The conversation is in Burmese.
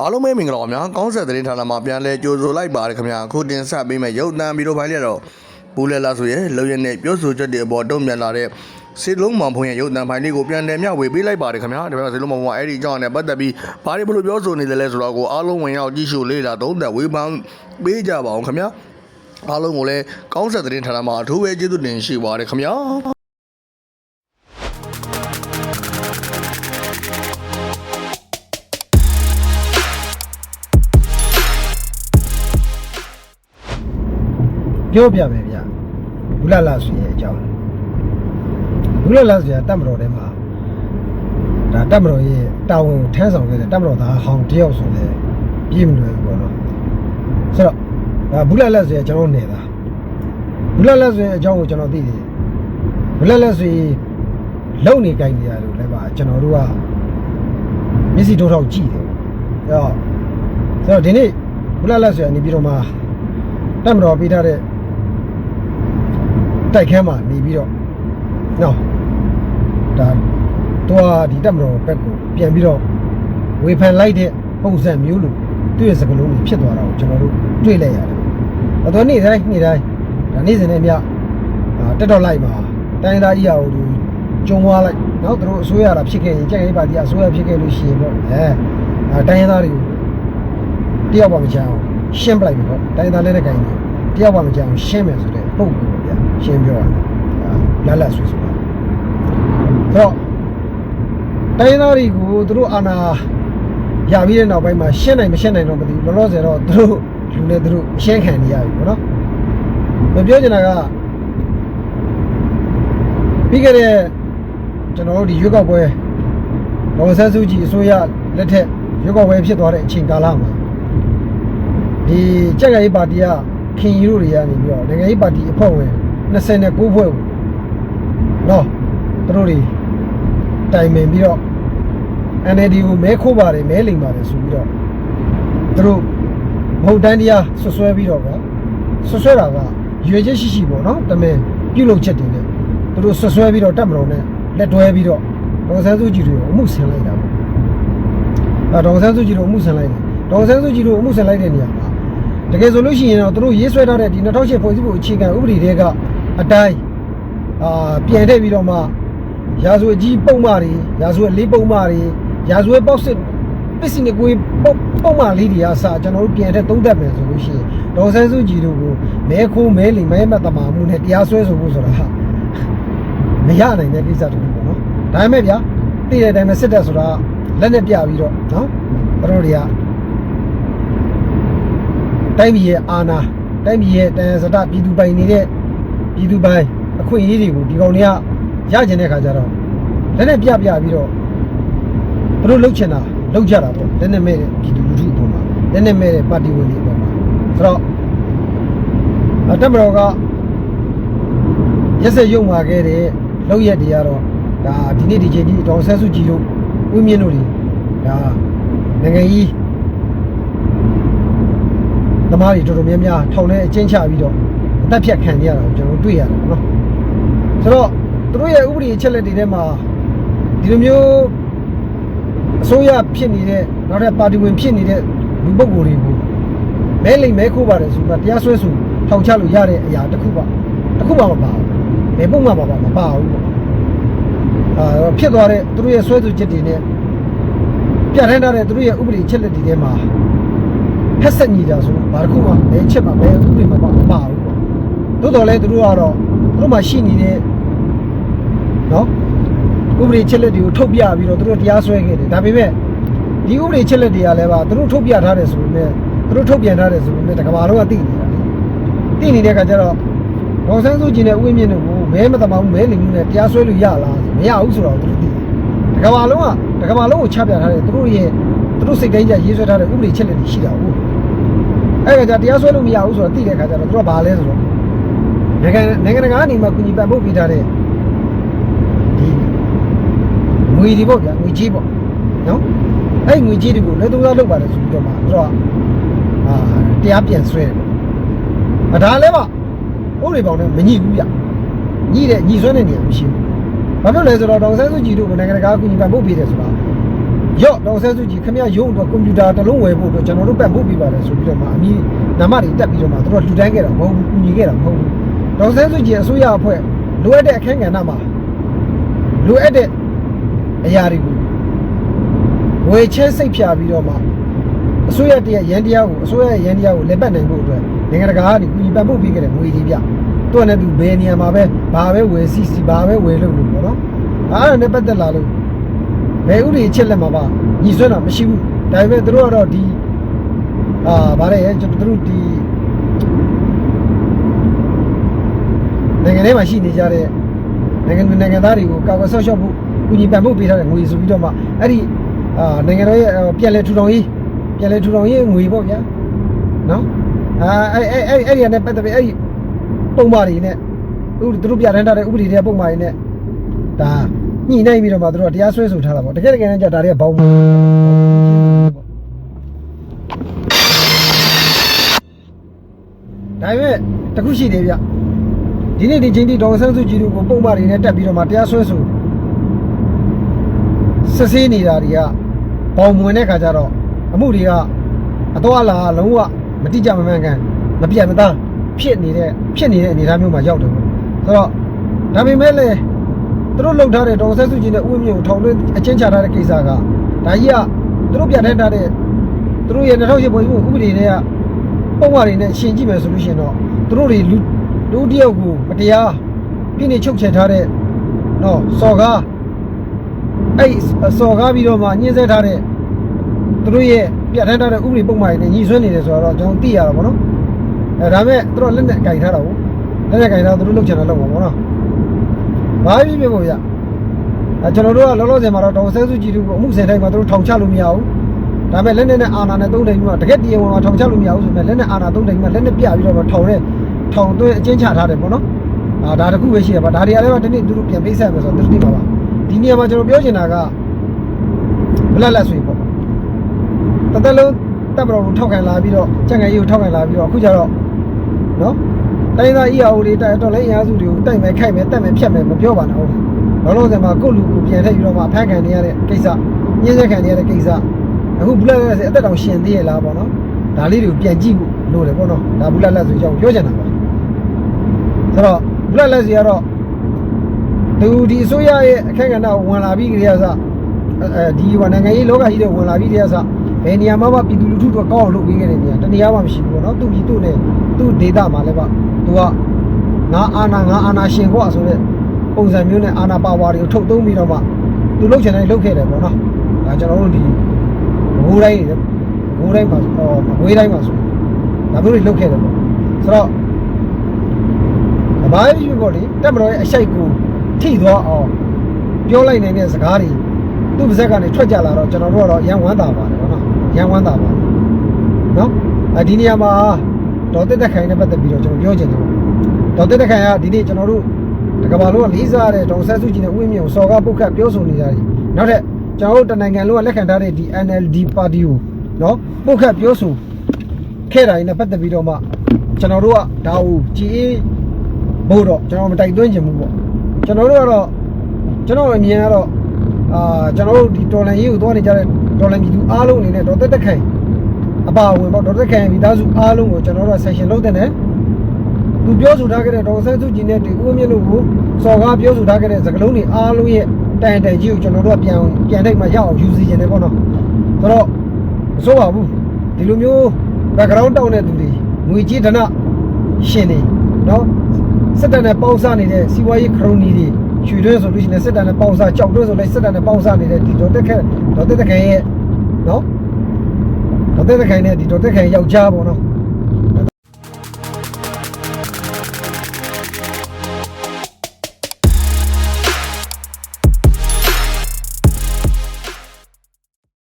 အားလုံးပဲမင်္ဂလာပါများကောင်းဆက်သတင်းဌာနမှာပြန်လဲကြိုဆိုလိုက်ပါတယ်ခင်ဗျာအခုတင်ဆက်ပေးမယ့်ရုပ်သံဗီဒီယိုဖိုင်လေးတော့ပူလဲလာဆိုရဲ့လုံရနဲ့ပြောဆိုချက်တွေအပေါ်တုံ့ပြန်လာတဲ့စေလုံးမောင်ဖုံရဲ့ရုပ်သံဖိုင်လေးကိုပြန်လည်မျှဝေပေးလိုက်ပါတယ်ခင်ဗျာဒါပေမဲ့စေလုံးမောင်ဖုံကအဲ့ဒီကြောင့်နဲ့ပတ်သက်ပြီးဘာတွေဘလို့ပြောဆိုနေတယ်လဲဆိုတော့ကိုအားလုံးဝင်ရောက်ကြည့်ရှုလေ့လာသုံးသပ်ဝေဖန်ပေးကြပါအောင်ခင်ဗျာအားလုံးကိုလည်းကောင်းဆက်သတင်းဌာနမှာအထူးပဲကျေးဇူးတင်ရှိပါတယ်ခင်ဗျာ ပြောပြမယ်ဗျဘူးလာလာဆိုရဲ့အကြောင်းဘူးလာလာဆိုရတတ်မတော်ထဲမှာဒါတတ်မတော်ရဲ့တာဝန်ထမ်းဆောင်ခဲ့တဲ့တတ်မတော်သားဟောင်းတယောက်ဆိုတဲ့ပြည်မလွယ်ဘူးပေါ့နော်ဆိုတော့ဒါဘူးလာလာဆိုရဲ့ကျွန်တော်နေတာဘူးလာလာဆိုရဲ့အကြောင်းကိုကျွန်တော်သိတယ်ဘူးလာလာဆိုရင်လုံနေကြိုင်နေရလို့လည်းပါကျွန်တော်တို့ကမျက်စိထိုးထောက်ကြည့်တယ်အဲ့တော့ဆိုတော့ဒီနေ့ဘူးလာလာဆိုရနေပြီးတော့မှတတ်မတော်ပေးထားတဲ့ တိုက်ခန်းမှာနေပြီးတော့နော်ဒါတော့ဒီတက်မတော်ဘက်ကိုပြန်ပြီးတော့ဝေဖန်လိုက်တဲ့ပုံစံမျိုးလို့သူ့ရဲ့စကလုံးကြီးဖြစ်သွားတာကိုကျွန်တော်တို့တွေ့လိုက်ရတယ်။အတော်နေ့တိုင်းနေ့တိုင်းဒါနေ့စဉ်နဲ့မြအာတက်တော့လိုက်ပါတိုင်းသားကြီးရအောင်သူကျုံသွားလိုက်နော်သူတို့အစိုးရတာဖြစ်ခဲ့ရင်ကြက်ရေးပါတီအစိုးရဖြစ်ခဲ့လို့ရှိရင်ပေါ့အဲအာတိုင်းသားတွေကိုတယောက်ပါမချအောင်ရှင်းပလိုက်ပြီပေါ့တိုင်းသားလည်းတဲ့ကိုင်းတယောက်ပါမချအောင်ရှင်းမယ်ဆိုတဲ့ပုံကိုဗျာ ရှင်းပြောရတယ်လာလာဆွေးဆွေးပါဆိုတော့တိုင်းသားတွေကိုသူတို့အာဏာရပြီးတဲ့နောက်ပိုင်းမှာရှင်းနိုင်မရှင်းနိုင်တော့မသိဘူးလောလောဆယ်တော့သူတို့လူနဲ့သူတို့ရှင်းခံနေရပြီပေါ့နော်မပြောချင်တာကပြီးခဲ့တဲ့ကျွန်တော်တို့ဒီရွေးကောက်ပွဲဒေါ်ဆန်းစုကြည်အစိုးရလက်ထက်ရွေးကောက်ပွဲဖြစ်သွားတဲ့အချိန်ကာလမှာဒီကြက်ကရေးပါတီကခင်ရီတို့တွေကနေပြီးတော့နိုင်ငံရေးပါတီအဖွဲ့ဝင် 29ဖွဲ့ကိုနော်သူတို့တွေတိုင်ပင်ပြီးတော့ NLD ကိုမဲခိုးပါတယ်မဲလိမ်ပါတယ်ဆိုပြီးတော့သူတို့မဟုတ်တန်းတရားဆွဆွဲပြီးတော့ဗျာဆွဆွဲတာကရွေချက်ရှိရှိပေါ့နော်တမင်ပြုတ်လုချက်တင်တယ်သူတို့ဆွဆွဲပြီးတော့တက်မတော်နဲ့လက်တွဲပြီးတော့ဒေါ်ဆန်းစုကြည်တို့အမှုဆင်လိုက်တာပေါ့အဲဒေါ်ဆန်းစုကြည်တို့အမှုဆင်လိုက်တယ်ဒေါ်ဆန်းစုကြည်တို့အမှုဆင်လိုက်တဲ့နေရာမှာတကယ်ဆိုလို့ရှိရင်တော့သူတို့ရေးဆွဲထားတဲ့ဒီ2008ဖွဲ့စည်းပုံအခြေခံဥပဒေတွေက အတိုင်းအာပြန်ထည့်ပြီးတော့မှရာဇဝတ်ကြီးပုံမှန်တွေရာဇဝတ်လေးပုံမှန်တွေရာဇဝတ်ပေါက်စစ်ပစ္စည်းငကွေးပုံပုံမှန်လေးတွေအစားကျွန်တော်တို့ပြန်ထည့်သုံးသပ်မယ်ဆိုလို့ရှိရင်ဒေါ်ဆန်းစုကြည်တို့ကိုမဲခိုးမဲလိမ်မဲမတ်တမာမှုနဲ့တရားစွဲဆိုဖို့ဆိုတာဟာမရနိုင်တဲ့ကိစ္စတစ်ခုပေါ့နော်ဒါပေမဲ့ဗျာသိတဲ့အတိုင်းပဲစစ်တပ်ဆိုတာလက်နဲ့ပြပြီးတော့နော်သူတို့တွေကတိုင်းပြည်ရဲ့အာဏာတိုင်းပြည်ရဲ့တန်စတပြည်သူပိုင်နေတဲ့ ပြည်သူပိုင်အခွင့်အရေးတွေကိုဒီကောင်တွေကရကျင်တဲ့ခါကျတော့လက်နဲ့ပြပြပြီးတော့သူတို့လှုပ်ချင်တာလှုပ်ကြတာပေါ့လက်နဲ့မဲ့တဲ့ပြည်သူလူထုအပေါ်မှာလက်နဲ့မဲ့တဲ့ပါတီဝင်တွေအပေါ်မှာဆိုတော့အတက်မတော်ကရက်စက်ရုံမာခဲ့တဲ့လောက်ရက်တွေကတော့ဒါဒီနေ့ဒီချိန်ကြီးတောင်ဆက်စုကြည်တို့ဥမြင့်တို့တွေဒါနိုင်ငံကြီးသမားတွေတော်တော်များများထောင်ထဲအကျဉ်းချပြီးတော့ အသက်ဖြတ်ခံနေရတာကိုကျွန်တော်တို့တွေ့ရတယ်နော်ဆိုတော့သူတို့ရဲ့ဥပဒေအချက်လက်တွေထဲမှာဒီလိုမျိုးအစိုးရဖြစ်နေတဲ့နောက်ထပ်ပါတီဝင်ဖြစ်နေတဲ့လူပုဂ္ဂိုလ်တွေကိုမဲလိမ်မဲခိုးပါတယ်ဆိုတော့တရားစွဲဆိုထောင်ချလို့ရတဲ့အရာတစ်ခုပါတစ်ခုပါမပါဘူးဘယ်ပုံမှပါပါမပါဘူးပေါ့အာဖြစ်သွားတဲ့သူတို့ရဲ့စွဲဆိုချက်တွေနဲ့ပြဋ္ဌာန်းထားတဲ့သူတို့ရဲ့ဥပဒေအချက်လက်တွေထဲမှာဖက်ဆက်ညီတာဆိုဘာတစ်ခုမှဘယ်ချက်မှဘယ်ဥပဒေမှမပါဘူးပေါ့ သို့တော်လည်းသူတို့ကတော့သူတို့မှရှိနေတဲ့နော်ဥပဒေချက်လက်တွေကိုထုတ်ပြပြီးတော့သူတို့တရားစွဲခဲ့တယ်ဒါပေမဲ့ဒီဥပဒေချက်လက်တွေကလည်းပါသူတို့ထုတ်ပြထားတယ်ဆိုပေမဲ့သူတို့ထုတ်ပြန်ထားတယ်ဆိုပေမဲ့တကဘာလုံးကသိနေတာလေသိနေတဲ့အခါကျတော့ဒေါ်ဆန်းစုကြည်နဲ့ဥဝင်းမြင့်တို့ကိုမဲမတမအောင်မဲလိမ်မှုနဲ့တရားစွဲလို့ရလားဆိုမရဘူးဆိုတော့သူတို့သိတယ်တကဘာလုံးကတကဘာလုံးကိုချပြထားတယ်သူတို့ရဲ့သူတို့စိတ်တိုင်းကြရေးဆွဲထားတဲ့ဥပဒေချက်လက်တွေရှိတာဟုတ်အဲ့ဒါကြတရားစွဲလို့မရဘူးဆိုတော့သိတဲ့အခါကျတော့သူကဘာလဲဆိုတော့ နိုင်ငံနိုင်ငံတကာအနေမှာကုညီပံ့ပို့ပေးထားတဲ့ဒီငွေဒီပေါ့ဗျာငွေကြီးပေါ့နော်အဲ့ငွေကြီးတွေကိုလက်သုံးစားလုပ်ပါတယ်ဆိုပြီးတော့မှသူတို့ကအာတရားပြန်ဆွဲတယ်အဒါလည်းပါဥပဒေပေါင်းနဲ့မညှိဘူးဗျညှိတဲ့ညှိဆွဲတဲ့နေရာမရှိဘူးဘာဖြစ်လဲဆိုတော့ဒေါက်ဆန်းစုကြည်တို့ကနိုင်ငံတကာကုညီပံ့ပို့ပေးတယ်ဆိုတာရော့တော့ဆဲစုကြည်ခင်ဗျာရုံတော့ကွန်ပျူတာတစ်လုံးဝယ်ဖို့တော့ကျွန်တော်တို့ပတ်ဖို့ပြပါတယ်ဆိုပြီးတော့မှအမီနာမတွေတက်ပြီးတော့မှသူတို့လူတန်းခဲ့တာမဟုတ်ဘူးကူညီခဲ့တာမဟုတ်ဘူး တော့ဆဲစုကြည်အစိုးရအဖွဲ့လိုအပ်တဲ့အခန်းကဏ္ဍမှာလိုအပ်တဲ့အရာတွေကိုဝယ်ချဲစိတ်ဖြာပြီးတော့မှအစိုးရတရရန်တရားကိုအစိုးရရဲ့ရန်တရားကိုလက်ပတ်နိုင်ဖို့အတွက်နိုင်ငံတကာကနေကူညီပတ်ဖို့ပြီးခဲ့တဲ့ငွေကြီးပြသူကလည်းသူဘယ်နေရာမှာပဲဘာပဲဝယ်စီစီဘာပဲဝယ်လို့လို့ပေါ့နော်အဲ့ဒါနဲ့ပတ်သက်လာလို့ဘယ်ဥတွေချက်လက်မှာပါညီဆွဲတာမရှိဘူးဒါပေမဲ့သူတို့ကတော့ဒီအာဗါရဲကျွန်တော်တို့ဒီ နိုင်ငံထဲမှာရှိနေကြတဲ့နိုင်ငံသူနိုင်ငံသားတွေကိုကာကွယ်ဆောက်ရှောက်ဖို့ကူညီပံ့ပိုးပေးထားတဲ့ငွေဆိုပြီးတော့မှအဲ့ဒီအာနိုင်ငံတော်ရဲ့ပြည်လဲထူထောင်ရေးပြည်လဲထူထောင်ရေးငွေပေါ့ဗျာနော်အာအဲ့အဲ့အဲ့အဲ့ဒီကနေပတ်သက်ပြီးအဲ့ဒီပုံမှားတွေနဲ့ဥသူတို့ပြဋ္ဌာန်းထားတဲ့ဥပဒေတွေပုံမှားတွေနဲ့ဒါညှိနှိုင်းပြီးတော့မှသူတို့တရားစွဲဆိုထားတာပေါ့တကယ်တကယ်တမ်းကျဒါတွေကဘောင်းဒါပေမဲ့တခုရှိတယ်ဗျ ဒီနေ့ဒီချင်းဒီဒေါ်ဆန်းစုကြည်တို့ကိုပုံမှားတွေနဲ့တက်ပြီးတော့မှတရားစွဲဆိုစစ်ဆေးနေတာတွေကဘောင်မဝင်တဲ့ခါကျတော့အမှုတွေကအတော့လာလုံးဝမတိကျမမှန်ကန်မပြတ်မသားဖြစ်နေတဲ့ဖြစ်နေတဲ့အနေအထားမျိုးမှာရောက်တယ်ပေါ့ဆိုတော့ဒါပေမဲ့လည်းသူတို့လှုပ်ထားတဲ့ဒေါ်ဆန်းစုကြည်နဲ့ဥပဒေကိုထောင်သွင်းအချင်းချထားတဲ့ကိစ္စကဒါကြီးကသူတို့ပြဋ္ဌာန်းထားတဲ့သူတို့ရဲ့2008ပေါ်ဥပဒေတွေကပုံမှန်တွေနဲ့ရှင်းကြည့်မယ်ဆိုလို့ရှိရင်တော့သူတို့တွေလူ လူတယောက်ကိုမတရားပြင်းနေချုပ်ချယ်ထားတဲ့နော်စော်ကားအဲ့စော်ကားပြီးတော့မှညှင်းဆဲထားတဲ့သူတို့ရဲ့ပြဋ္ဌာန်းထားတဲ့ဥပဒေပုံမှန်တွေနဲ့ညီဆွဲနေတယ်ဆိုတော့ကျွန်တော်သိရတာပေါ့နော်အဲဒါမဲ့သူတို့လက်နဲ့ကြိုင်ထားတာကိုလက်နဲ့ကြိုင်ထားသူတို့လုပ်ချင်တာလုပ်ပါပေါ့နော်ဘာဖြစ်ဖြစ်ပေါ့ဗျအဲကျွန်တော်တို့ကလောလောဆယ်မှာတော့ဒေါ်ဆဲစုကြည်တို့ကိုအမှုစင်တိုင်းမှာသူတို့ထောင်ချလို့မရဘူးဒါပေမဲ့လက်နဲ့နဲ့အာနာနဲ့သုံးတိုင်ပြီးမှတကက်တရားဝင်မှာထောင်ချလို့မရဘူးဆိုပေမဲ့လက်နဲ့အာနာသုံးတိုင်ပြီးမှလက်နဲ့ပြပြီးတော့ထောင်တဲ့ ထောင်သွင်းအချင်းချထားတယ်ပေါ့နော်အာဒါတခုပဲရှိရပါဒါတွေကလည်းဒီနေ့သူတို့ပြန်ပေးဆက်မယ်ဆိုတော့သူတို့သိပါပါဒီနေရာမှာကျွန်တော်ပြောချင်တာကဘလက်လက်ဆွေပေါ့တသက်လုံးတပ်မတော်ကိုထောက်ခံလာပြီးတော့ကြံ့ခိုင်ရေးကိုထောက်ခံလာပြီးတော့အခုကျတော့နော်တိုင်းသား EAO တွေတိုက်တော့လည်းအင်အားစုတွေကိုတိုက်မယ်ခိုက်မယ်တက်မယ်ဖြတ်မယ်မပြောပါနဲ့ဟုတ်လောလောဆယ်မှာကိုယ့်လူကိုပြန်ထည့်ပြီးတော့မှဖမ်းခံနေရတဲ့ကိစ္စညှင်းဆဲခံနေရတဲ့ကိစ္စအခုဘလက်လက်ဆွေအသက်တောင်ရှင်သေးရလားပေါ့နော်ဒါလေးတွေကိုပြန်ကြည့်ဖို့လိုတယ်ပေါ့နော်ဒါဘလက်လက်ဆွေကြောင့်ပြောချင်တာပါ ဆိုတော့ဘလက်လက်ဆွေကတော့သူဒီအစိုးရရဲ့အခက်အခဲကိုဝင်လာပြီးကြရစအဲဒီကနိုင်ငံရေးလောကကြီးတွေဝင်လာပြီးကြရစဘယ်နေရာမှာမှပြည်သူလူထုတို့ကောင်းအောင်လုပ်ပေးခဲ့တဲ့နေရာတနေရာမှမရှိဘူးပေါ့နော်သူပြည်သူနဲ့သူဒေတာမှာလည်းပေါ့သူကငါအာနာငါအာနာရှင်ကွာဆိုတဲ့ပုံစံမျိုးနဲ့အာနာပါဝါတွေကိုထုတ်သုံးပြီးတော့မှသူလုပ်ချင်တယ်လုပ်ခဲ့တယ်ပေါ့နော်ဒါကျွန်တော်တို့ဒီဘိုးတိုင်းဘိုးတိုင်းမှာဟောဘွေးတိုင်းမှာဆိုဒါမျိုးတွေလုပ်ခဲ့တယ်ပေါ့ဆိုတော့ အဘာကြီးပေါ့လေတက်မတော်ရဲ့အရှိတ်ကိုထိသွားအောင်ပြောလိုက်နိုင်တဲ့စကားတွေသူ့ပါဇက်ကနေထွက်ကြလာတော့ကျွန်တော်တို့ကတော့ရန်ဝမ်းသာပါတယ်ပေါ့နော်ရန်ဝမ်းသာပါတယ်နော်အဲဒီနေရာမှာဒေါ်တက်တက်ခိုင်နဲ့ပတ်သက်ပြီးတော့ကျွန်တော်ပြောချင်တယ်ပေါ့ဒေါ်တက်တက်ခိုင်ကဒီနေ့ကျွန်တော်တို့တကဘာလုံးကလေးစားတဲ့ဒေါ်ဆက်စုကြည်နဲ့ဥယျာဉ်မြင့်ကိုစော်ကားပုတ်ခတ်ပြောဆိုနေကြတယ်နောက်ထပ်ကျွန်တော်တို့တနိုင်ငံလုံးကလက်ခံထားတဲ့ဒီ NLD ပါတီကိုနော်ပုတ်ခတ်ပြောဆိုခဲ့တာနဲ့ပတ်သက်ပြီးတော့မှကျွန်တော်တို့ကဒါကိုကြည်အေး ဖို့တော့ကျွန်တော်မတိုက်သွင်းချင်ဘူးပေါ့ကျွန်တော်တို့ကတော့ကျွန်တော်အမြင်ကတော့အာကျွန်တော်တို့ဒီတော်လန်ရေးကိုသွားနေကြတဲ့တော်လန်ပြည်သူအားလုံးအနေနဲ့ဒေါ်တက်တက်ခိုင်အပါအဝင်ပေါ့ဒေါ်တက်ခိုင်မိသားစုအားလုံးကိုကျွန်တော်တို့ဆက်ရှင်လုပ်တဲ့နဲ့သူပြောဆိုထားခဲ့တဲ့ဒေါ်ဆန်းစုကြည်နဲ့ဒီဦးမြင့်တို့ကိုစော်ကားပြောဆိုထားခဲ့တဲ့စကားလုံးတွေအားလုံးရဲ့တိုင်တိုင်ကြီးကိုကျွန်တော်တို့ကပြန်ပြန်တိုက်မှရအောင်ယူစီခြင်းတယ်ပေါ့နော်ဆိုတော့မစိုးပါဘူးဒီလိုမျိုး background တောင်းတဲ့သူတွေငွေကြေးဒဏရှင်နေနော် စစ်တပ်နဲ့ပေါင်းစားနေတဲ့စီးပွားရေးခရိုနီတွေရွှေတွဲဆိုလို့ရှိရင်စစ်တပ်နဲ့ပေါင်းစားကြောက်တွဲဆိုလည်းစစ်တပ်နဲ့ပေါင်းစားနေတဲ့ဒီဒေါ်တက်ခဲဒေါ်တက်ခဲရဲ့နော်ဒေါ်တက်ခဲနဲ့ဒီဒေါ်တက်ခဲယောက်ျားပေါ့နော်